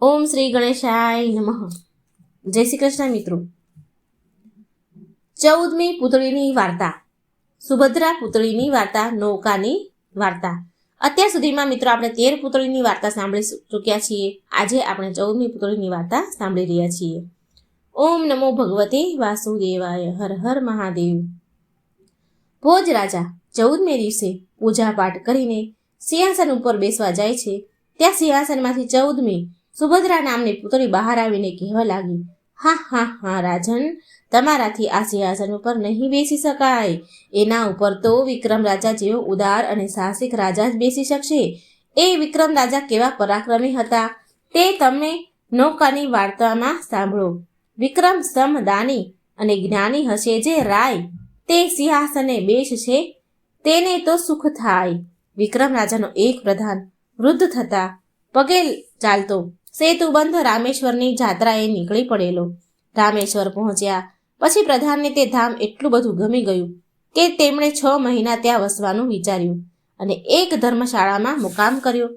ઓમ શ્રી ગણેશાય નમઃ. જય શ્રી કૃષ્ણ મિત્રો. ચૌદમી પુતળીની વાર્તા. સુભદ્રા પુતળીની વાર્તા, નૌકાની વાર્તા. અત્યાર સુધીમાં મિત્રો આપણે તેર પુતળીની વાર્તા સાંભળી ચૂક્યા છીએ. આજે આપણે ચૌદમી પુતળીની વાર્તા સાંભળી રહ્યા છીએ. ઓમ નમો ભગવતે વાસુદેવાય, હર હર મહાદેવ. ભોજ રાજા ચૌદમે દિવસે પૂજા પાઠ કરીને સિંહાસન ઉપર બેસવા જાય છે. ત્યાં સિંહાસનમાંથી ચૌદમી સુભદ્રા નામની પુતળી બહાર આવીને કહેવા લાગી, હા હા હા, રાજન, તમારાથી આ સિંહાસન ઉપર નહીં બેસી શકાય. એના ઉપર તો વિક્રમ રાજા જેવો ઉદાર અને સાહસિક રાજા જ બેસી શકશે. એ વિક્રમ રાજા કેવા પરાક્રમી હતા, તે તમે નૌકાની વાર્તામાં સાંભળો. વિક્રમ સમદાની અને જ્ઞાની હશે જે રાય, તે સિંહાસને બેસશે, તેને તો સુખ થાય. વિક્રમ રાજાનો એક પ્રધાન વૃદ્ધ થતા પગે ચાલતો સેતુબંધ રામેશ્વરની જાત્રાએ નીકળી પડેલો. રામેશ્વર પહોંચ્યા. પછી પ્રધાનને તે ધામ એટલું બધું ગમી ગયું કે તેમણે છ મહિના ત્યાં વસવાનું વિચાર્યું અને એક ધર્મશાળામાં મુકામ કર્યો.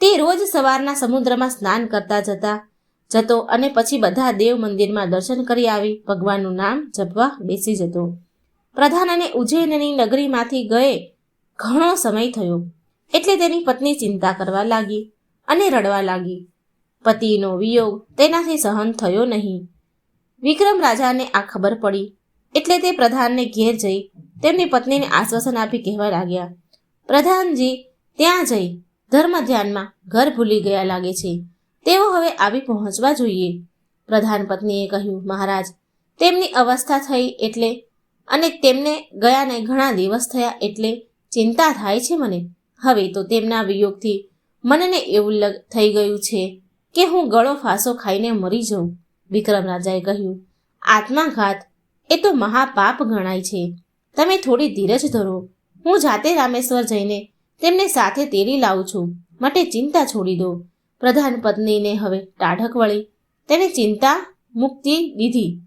તે રોજ સવારના સમુદ્રમાં સ્નાન કરતા જતા, જતો અને પછી બધા દેવ મંદિરમાં દર્શન કરી આવી, ભગવાનનું નામ જપવા બેસી જતો. પ્રધાન અને ઉજ્જૈનની નગરીમાંથી ગયે ઘણો સમય થયો. એટલે તેની પત્ની ચિંતા કરવા લાગી અને રડવા લાગી. પતિનો વિયોગ તેનાથી સહન થયો નહીં. વિક્રમ રાજાને આ ખબર પડી. એટલે તે પ્રધાનને ઘેર જઈ તેમની પત્નીને આશ્વાસન આપી કહેવા લાગ્યા. પ્રધાનજી, ત્યાં જઈ. ધર્મ ધ્યાનમાં ઘર ભૂલી ગયા લાગે છે. તેઓ હવે આવી પહોંચવા જોઈએ. પ્રધાન પત્નીએ કહ્યું, મહારાજ, તેમની અવસ્થા થઈ એટલે અને તેમને ગયાને ઘણા દિવસ થયા એટલે ચિંતા થાય છે મને. હવે તો તેમના વિયોગથી મનને એવું થઈ ગયું છે. કે હું ગળો ફાંસો ખાઈને મરી જાઉં, વિક્રમ રાજાએ કહ્યું. આત્માઘાત, એ તો મહાપાપ ગણાય છે. તમે થોડી ધીરજ ધરો. હું જાતે રામેશ્વર જઈને તેમને સાથે તેડી લાવું છું. માટે ચિંતા છોડી દો. પ્રધાન પત્નીને હવે ટાઢક વળી, તેને ચિંતા મુક્તિ દીધી.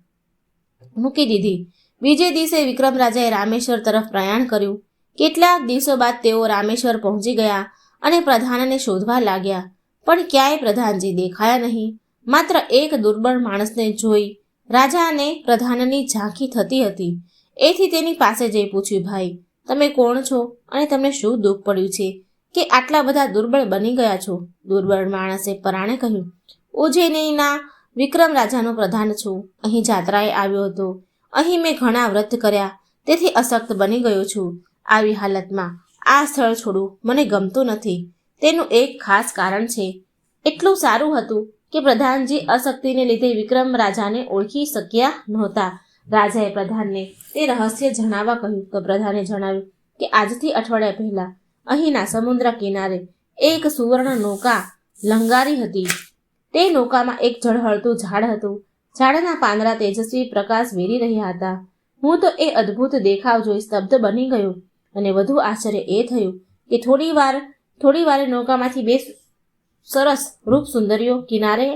મૂકી દીધી. બીજે દિવસે વિક્રમ રાજાએ રામેશ્વર તરફ પ્રયાણ કર્યું. કેટલાક દિવસો બાદ તેઓ રામેશ્વર પહોંચી ગયા અને પ્રધાનને શોધવા લાગ્યા. પણ ક્યાંય પ્રધાનજી દેખાયા નહીં. માત્ર એક દુર્બળ માણસને જોઈ રાજાને પ્રધાનની ઝાંખી થતી હતી. એથી તેની પાસે જઈ પૂછ્યું, ભાઈ, તમે કોણ છો? અને તમને શું દુઃખ પડ્યું છે કે આટલા બધા દુર્બળ બની ગયા છો? દુર્બળ માણસે પરાણે કહ્યું, ઉજ્જૈનીના વિક્રમ રાજાનો પ્રધાન છું. અહીં જાત્રાએ આવ્યો હતો. અહીં મેં ઘણા વ્રત કર્યા. તેથી અશક્ત બની ગયો છું. આવી હાલતમાં આ સ્થળ છોડવું મને ગમતું નથી. તેનું એક ખાસ કારણ છે. એટલું સારું હતું કે પ્રધાનજી અશક્તિને લીધે વિક્રમ રાજાને ઓળખી શક્યા નહોતા. રાજાએ પ્રધાનને તે રહસ્ય જણાવવા કહ્યું તો પ્રધાને જણાવ્યું કે આજથી અઠવાડિયા પહેલા અહીંના સમુદ્ર કિનારે એક સુવર્ણ નૌકા લંગારી હતી. તે નૌકામાં એક ઝળહળતું ઝાડ હતું. ઝાડના પાંદડા તેજસ્વી પ્રકાશ વેરી રહ્યા હતા. હું તો એ અદ્ભુત દેખાવ જોઈ સ્તબ્ધ બની ગયો અને વધુ આશ્ચર્ય એ થયું કે થોડી વાર થોડી વારે નૌકામાંથી બે સરસ રૂપ સુંદરીઓ કિનારે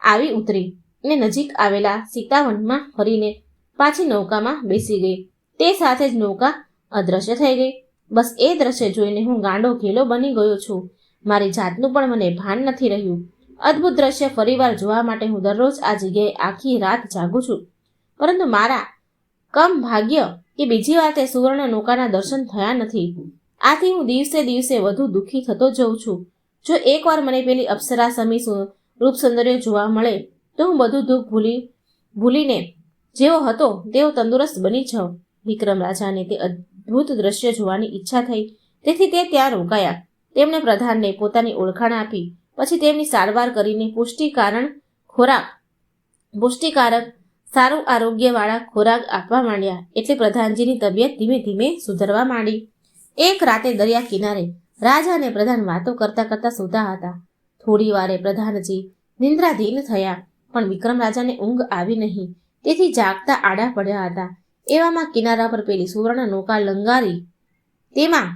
આવી ઉતરી અને નજીક આવેલા સીતાવનમાં ફરીને પાછી નૌકામાં બેસી ગઈ. તે સાથે જ નૌકા અદ્રશ્ય થઈ ગઈ. બસ એ દ્રશ્ય જોઈને હું ગાંડો ઘેલો બની ગયો છું. મારી જાતનું પણ મને ભાન નથી રહ્યું. અદ્ભુત દ્રશ્ય ફરીવાર જોવા માટે હું દરરોજ આ જગ્યાએ આખી રાત જાગું છું. પરંતુ મારા કમ ભાગ્ય કે બીજી વાર તે સુવર્ણ નૌકાના દર્શન થયા નથી. આથી હું દિવસે દિવસે વધુ દુઃખી થતો જઉં છું. જો એકવાર મને પેલી અપ્સરા સમી રૂપ સુંદરીઓ જોવા મળે, તો હું બધું દુઃખ ભૂલી, ભૂલીને જેવો હતો તેવો તંદુરસ્ત બની જાઉં. વિક્રમ રાજાને તે અદ્ભુત દ્રશ્ય જોવાની ઈચ્છા થઈ. તેથી તે ત્યાં રોકાયા. તેમણે પ્રધાનને પોતાની ઓળખાણ આપી. પછી તેમની સારવાર કરીને પુષ્ટિકારણ ખોરાક, પુષ્ટિકારક, સારું આરોગ્યવાળા ખોરાક આપવા માંડ્યા. એટલે પ્રધાનજીની તબિયત ધીમે ધીમે સુધરવા માંડી. એક રાતે દરિયા કિનારે રાજા અને પ્રધાન વાતો કરતા કરતા સૂતા હતા. થોડી વારે પ્રધાનજી નિંદ્રાધીન થયા, પણ વિક્રમ રાજાને ઊંઘ આવી નહીં. તેથી જાગતા આડા પડ્યા હતા. એવામાં કિનારા પર પેલી સુવર્ણ નૌકા લંગારી. તેમાં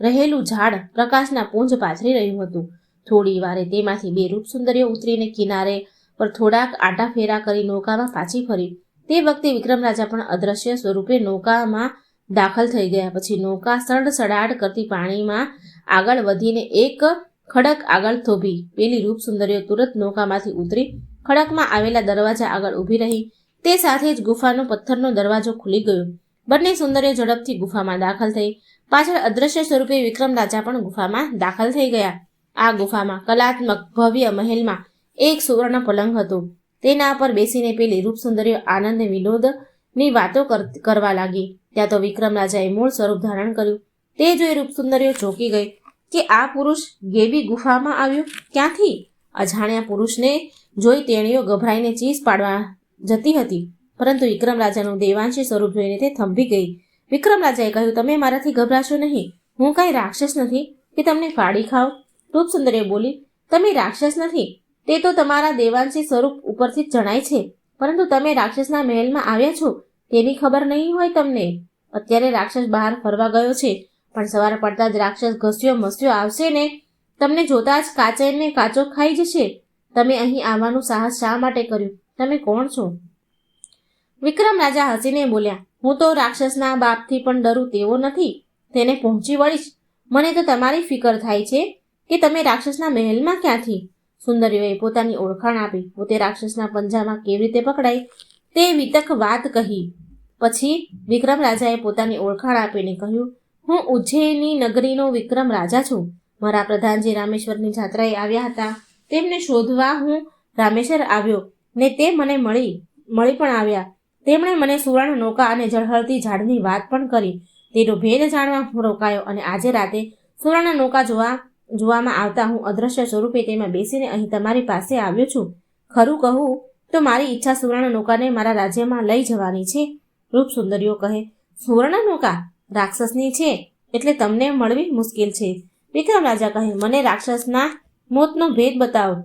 રહેલું ઝાડ પ્રકાશના પુંજ પાથરી રહ્યું હતું. થોડી વારે તેમાંથી બે રૂપ સુંદરીઓ ઉતરીને કિનારે પર થોડાક આટા ફેરા કરી નૌકામાં પાછી ફરી. તે વખતે વિક્રમ રાજા પણ અદ્રશ્ય સ્વરૂપે નૌકામાં દાખલ થઈ ગયા. પછી નૌકા સડસડાટ કરતી પાણીમાં આગળ વધીને એક ખડક આગળ થોભી. પેલી રૂપ સુંદરીઓ તુરત નૌકામાંથી ઉતરી ખડકમાં આવેલા દરવાજા આગળ ઊભી રહી. તે સાથે જ ગુફાનો પથ્થરનો દરવાજો ખુલી ગયો. બંને સુંદરીઓ ઝડપથી ગુફામાં દાખલ થઈ. પાછળ અદ્રશ્ય સ્વરૂપે વિક્રમ રાજા પણ ગુફામાં દાખલ થઈ ગયા. આ ગુફામાં કલાત્મક ભવ્ય મહેલમાં એક સુવર્ણ પલંગ હતો. તેના પર બેસીને પેલી રૂપ સુંદરીઓ આનંદ વિનોદની વાતો કર- કરવા લાગી. ત્યાં તો વિક્રમ રાજાએ મૂળ સ્વરૂપ ધારણ કર્યું. તે જોઈ રૂપસુંદરીઓ ચોંકી ગઈ કે આ પુરુષ ગેબી ગુફામાં આવ્યો ક્યાંથી? અજાણ્યા પુરુષને જોઈ તેણીઓ ગભરાઈને ચીસ પાડવા જતી હતી, પરંતુ વિક્રમ રાજાનું દેવાંશી સ્વરૂપ જોઈને તે થંભી ગઈ. વિક્રમ રાજાએ કહ્યું, તમે મારાથી ગભરાશો નહીં. હું કાંઈ રાક્ષસ નથી કે તમને ફાડી ખાઓ રૂપસુંદરીએ બોલી, તમે રાક્ષસ નથી. તે તો તમારા દેવાંશી સ્વરૂપ ઉપરથી જણાય છે. પરંતુ તમે રાક્ષસના મહેલમાં આવ્યા છો. તેની ખબર નહીં હોય તમને? અત્યારે રાક્ષસ બહાર ફરવા ગયો છે, પણ સવારે પડતા જ રાક્ષસ ઘસ્યો મસ્યો આવશે ને? તમને જોતા જ કાચે કાચો ખાઈ જશે. તમે અહીં આવવાનું સાહસ શા માટે કર્યું? તમે કોણ છો? વિક્રમ રાજા હસીને બોલ્યા, હું તો રાક્ષસના બાપથી પણ ડરું તેવો નથી. તેને પહોંચી વળીશ. મને તો તમારી ફિકર થાય છે કે તમે રાક્ષસના મહેલમાં ક્યાંથી? સુંદરીઓએ પોતાની ઓળખાણ આપી. પોતે રાક્ષસના પંજામાં કેવી રીતે પકડાઈ તે વિતક વાત કહી. પછી વિક્રમ રાજાએ પોતાની ઓળખાણ આપીને કહ્યું, હું ઉજ્જૈની નગરીનો વિક્રમ રાજા છું. મારા પ્રધાનજી રામેશ્વરની જાત્રાએ આવ્યા હતા, તેમને શોધવા હું રામેશ્વર આવ્યો ને તે મને મળી મળી પણ આવ્યા. તેમણે મને સુવર્ણ નૌકા અને જળહળતી ઝાડની વાત પણ કરી. તેનો ભેદ જાણવા હું રોકાયો અને આજે રાતે સુવર્ણ નૌકા જોવા, જોવામાં આવતા હું અદ્રશ્ય સ્વરૂપે તેમાં બેસીને અહીં તમારી પાસે આવ્યો છું. ખરું કહું તો મારી ઈચ્છા સુવર્ણ નૌકાને મારા રાજ્યમાં લઈ જવાની છે. રૂપ સુંદરીઓ કહે, સુવર્ણ નૌકા રાક્ષસની છે, એટલે તમને મળવી મુશ્કેલ છે. વિક્રમ રાજા કહે, મને રાક્ષસના મોતનો ભેદ બતાવો.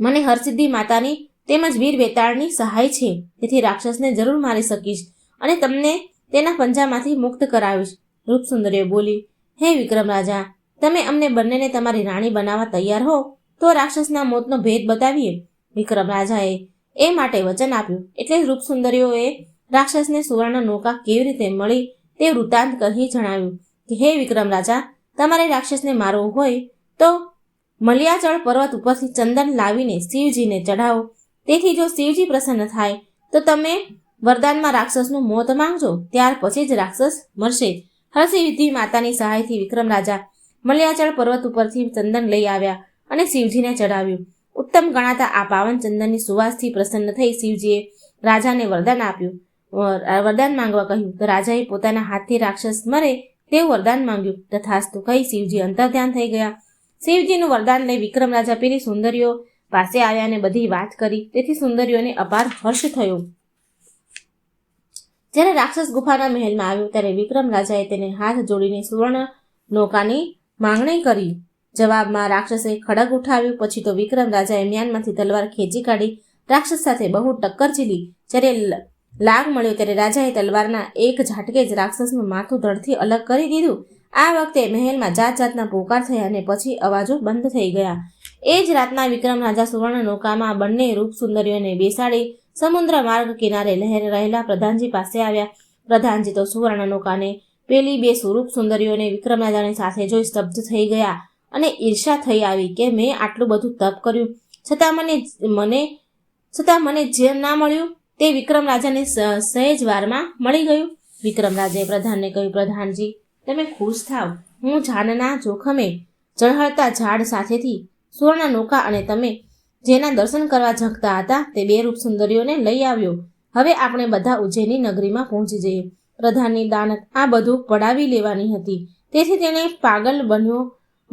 મને હરસિદ્ધિ માતાની તેમજ વીર વેતાળની સહાય છે. તેથી રાક્ષસને જરૂર મારી શકીશ અને તમને તેના પંજામાંથી મુક્ત કરાવીશ. રૂપસુંદરીએ બોલી, હે વિક્રમ રાજા, તમે અમને બંનેને તમારી રાણી બનાવવા તૈયાર હો, તો રાક્ષસના મોતનો ભેદ બતાવીએ. વિક્રમ રાજાએ એ માટે વચન આપ્યું. એટલે રૂપસુંદરીઓએ રાક્ષસને સુવર્ણ નૌકા કેવી રીતે મળી તે વૃત્તાંત કહી જણાવ્યું કે, હે વિક્રમ રાજા, તમારે રાક્ષસને મારવો હોય તો મલિયાચળ પર્વત ઉપરથી ચંદન લાવીને શિવજીને ચઢાવો. તેથી જો શિવજી પ્રસન્ન થાય, તો તમે વરદાનમાં રાક્ષસનું મોત માંગજો. ત્યાર પછી જ રાક્ષસ મરશે. હરસિદ્ધિ માતાની સહાયથી વિક્રમ રાજા મલિયાચળ પર્વત ઉપરથી ચંદન લઈ આવ્યા અને શિવજીને ચઢાવ્યું. ઉત્તમ ગણાતા આ પાવન ચંદનની સુવાસથી પ્રસન્ન થઈ શિવજીએ રાજાને વરદાન આપ્યું. વરદાન માંગવા કહ્યું તો રાજાએ પોતાના હાથથી રાક્ષસ મરે તેવું વરદાન માંગ્યું. તથાસ્તુ કહી શિવજી અંતર્ધ્યાન થઈ ગયા. શિવજીનું વરદાન લઈ વિક્રમ રાજા પેલી સુંદરીઓ પાસે આવ્યા અને બધી વાત કરી. તેથી સુંદરીઓને અપાર હર્ષ થયો. જ્યારે રાક્ષસ ગુફાના મહેલમાં આવ્યો ત્યારે વિક્રમ રાજાએ તેને હાથ જોડીને સુવર્ણ નૌકાની માંગણી કરી. જવાબમાં રાક્ષસે ખડગ ઉઠાવ્યું, પછી તો વિક્રમ રાજાએ મ્યાનમાંથી તલવાર ખેંચી કાઢી, રાક્ષસ સાથે બહુ ટક્કર ઝીલી. જ્યારે લાગ મળ્યો ત્યારે રાજાએ તલવારના એક ઝાટકે જ રાક્ષસનું માથું ધડથી અલગ કરી દીધું. આ વખતે મહેલમાં જાત જાતના પોકાર થયા અને પછી અવાજો બંધ થઈ ગયા. એ જ રાતના વિક્રમ રાજા સુવર્ણ નૌકામાં બંને રૂપ સુંદરીઓને બેસાડી સમુદ્ર માર્ગ કિનારે લહેર રહેલા પ્રધાનજી પાસે આવ્યા. પ્રધાનજી તો સુવર્ણ નૌકાને પેલી બે સુરૂપ સુંદરીઓને વિક્રમ રાજાની સાથે જોઈ સ્તબ્ધ થઈ ગયા. અને ઈર્ષા થઈ આવી કે મેં આટલું બધું તપ કર્યું. છતાં મને મને છતાં મને જે ના મળ્યું તે વિક્રમ રાજાને સહેજ વારમાં મળી ગયું. વિક્રમ રાજાએ પ્રધાનને કહ્યું, પ્રધાનજી, તમે ખુશ થાવ. હું જાનના જોખમે ઝળહળતા ઝાડ સાથેથી સુવર્ણ નૌકા અને તમે જેના દર્શન કરવા જગતા હતા તે બે રૂપ સુંદરીઓને લઈ આવ્યો. હવે આપણે બધા ઉજ્જૈની નગરીમાં પહોંચી જઈએ. પ્રધાનની દાનત આ બધું પડાવી લેવાની હતી. તેથી તેણે પાગલ બન્યો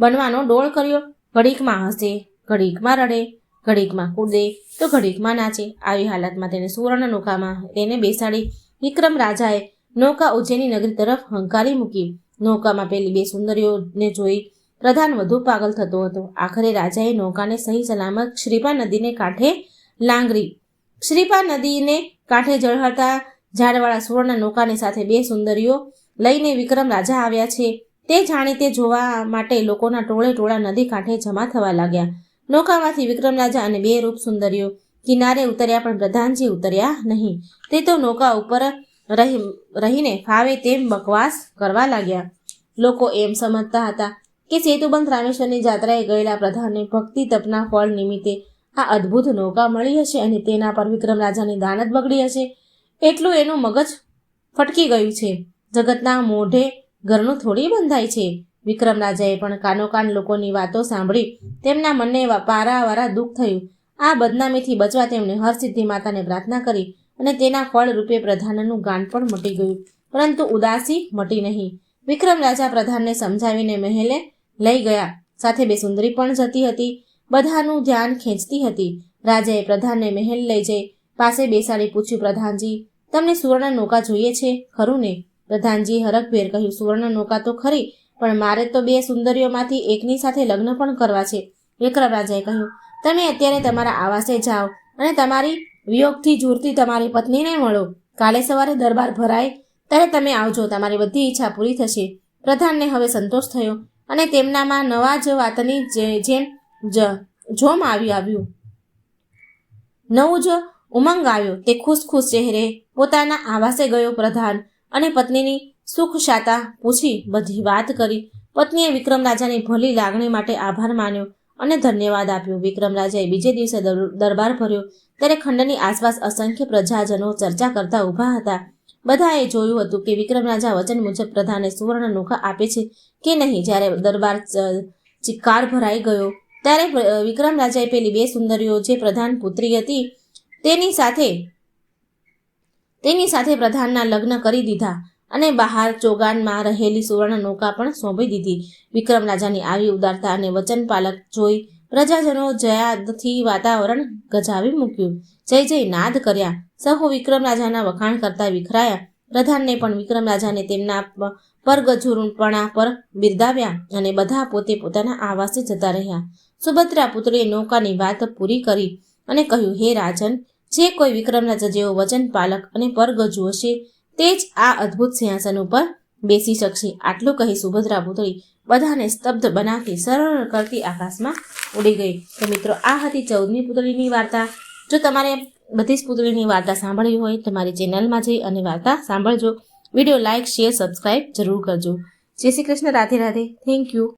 બનવાનો ડોળ કર્યો. ઘડીકમાં હસે, ઘડીકમાં રડે, ઘડીકમાં કૂદે, તો ઘડીકમાં નાચે. આવી હાલતમાં તેને સુવર્ણ નૌકામાં તેને બેસાડી વિક્રમ રાજાએ નૌકા ઉજ્જૈની નગરી તરફ હંકારી મૂકી. નૌકામાં પેલી બે સુંદરીઓને જોઈ પ્રધાન વધુ પાગલ થતો હતો. આખરે રાજાએ નૌકાને સહી સલામત શ્રીપા નદીને કાંઠે લાંગરી. શ્રીપા નદીને કાંઠે જળહળતા ઝાડવાળા સુવર્ણ નૌકાની સાથે બે સુંદરીઓ લઈને વિક્રમ રાજા આવ્યા છે. તે જાણે તે જોવા માટે લોકોના ટોળે ટોળા નદી કાંઠે જમા થવા લાગ્યા. નૌકામાંથી વિક્રમ રાજા અને બે રૂપ સુંદરીઓ કિનારે ઉતર્યા પણ પ્રધાનજી ઉતર્યા નહીં. તે તો નૌકા ઉપર રહી, રહીને ફાવે તેમ બકવાસ કરવા લાગ્યા. લોકો એમ સમજતા હતા કે સેતુબંધ રામેશ્વરની જાત્રાએ ગયેલા પ્રધાનને ભક્તિ તપના ફળ નિમિત્તે આ અદ્ભુત નૌકા મળી હશે અને તેના પર વિક્રમ રાજાની દાનત બગડી હશે. એટલું એનું મગજ ફટકી ગયું છે. જગતના મોઢે ઘરનું થોડી બંધાય છે. વિક્રમ રાજાએ પણ કાનોકાન લોકોની વાતો સાંભળી તેમના મનને પારાવારા દુઃખ થયું. આ બદનામીથી બચવા તેમણે હરસિદ્ધિ માતાને પ્રાર્થના કરી અને તેના ફળ રૂપે પ્રધાનનું ગાન પણ મટી ગયું. પરંતુ ઉદાસી મટી નહીં. વિક્રમ રાજા પ્રધાનને સમજાવીને મહેલે લઈ ગયા. સાથે બે સુંદરી પણ જતી હતી. બધાનું ધ્યાન ખેંચતી હતી. રાજાએ પ્રધાનને મહેલ લઈ જઈ. પાસે બેસાડી પૂછ્યું, પ્રધાનજી, તમને સુવર્ણ નૌકા જોઈએ છે, ખરું ને? પ્રધાનજી હરખભેર કહ્યું, સુવર્ણ નૌકા તો ખરી, પણ મારે તો બે સુંદરીઓમાંથી એકની સાથે લગ્ન પણ કરવા છે. વિક્રમ રાજાએ કહ્યું, તમે અત્યારે તમારા આવાસે જાઓ અને તમારી વિયોગથી ઝૂરતી તમારી પત્નીને મળો. કાલે સવારે દરબાર ભરાય, ત્યારે તમે આવજો, તમારી બધી ઈચ્છા પૂરી થશે. પ્રધાનને હવે સંતોષ થયો અને તેમનામાં નવા જ વાતની જેમ જ જોમ આવી આવ્યું. નવું જ ઉમંગ આવ્યો. તે ખુશ ખુશ ચહેરે પોતાના આવાસે ગયો પ્રધાન. અને પત્નીની સુખ શાતા પૂછી બધી વાત કરી. પત્નીએ વિક્રમ રાજાની ભલી લાગણી માટે આભાર માન્યો અને ધન્યવાદ આપ્યો. વિક્રમ રાજાએ બીજે દિવસે દરબાર ભર્યો ત્યારે ખંડની આસપાસ અસંખ્ય પ્રજાજનો ચર્ચા કરતા ઊભા હતા. બધાએ જોયું હતું કે વિક્રમ રાજા વચન મુજબ પ્રધાને સુવર્ણ નોખા આપે છે કે નહીં. જ્યારે દરબાર ચિક્કાર ભરાઈ ગયો, ત્યારે વિક્રમ રાજાએ પેલી બે સુંદરીઓ જે પ્રધાન પુત્રી હતી તેની સાથે તેની સાથે પ્રધાનના લગ્ન કરી દીધા અને બહાર ચોગાનમાં રહેલી સુવર્ણ નૌકા પણ સોંપી દીધી. વિક્રમ રાજાની આવી ઉદારતા અને વચન પાલક જોઈ પ્રજાજનો જયાદથી વાતાવરણ ગજાવી મૂક્યું. જય જય નાદ કર્યા. સહુ વિક્રમ રાજાના વખાણ કરતા વિખરાયા. પ્રધાનને પણ વિક્રમ રાજાને તેમના પરગજુરપણા પર બિરદાવ્યા અને બધા પોતે પોતાના આવાસે જતા રહ્યા. સુભદ્રા પુત્રીએ નૌકાની વાત પૂરી કરી અને કહ્યું, હે રાજન જે કોઈ વિક્રમના જેવો વચન પાલક અને પરગજુ હશે તે જ આ અદ્ભુત સિંહાસન ઉપર બેસી શકશે. આટલું કહી સુભદ્રા પુત્રી બધાને સ્તબ્ધ બનાવતી, સરળ કરતી આકાશમાં ઉડી ગઈ. તો મિત્રો, આ હતી ચૌદમી પુત્રીની વાર્તા. જો તમારે બધી જ પુત્રીની વાર્તા સાંભળવી હોય, તો મારી ચેનલમાં જઈ અને વાર્તા સાંભળજો. વીડિયો લાઇક શેર સબસ્ક્રાઈબ જરૂર કરજો. જય શ્રી કૃષ્ણ, રાધે રાધે. Thank you.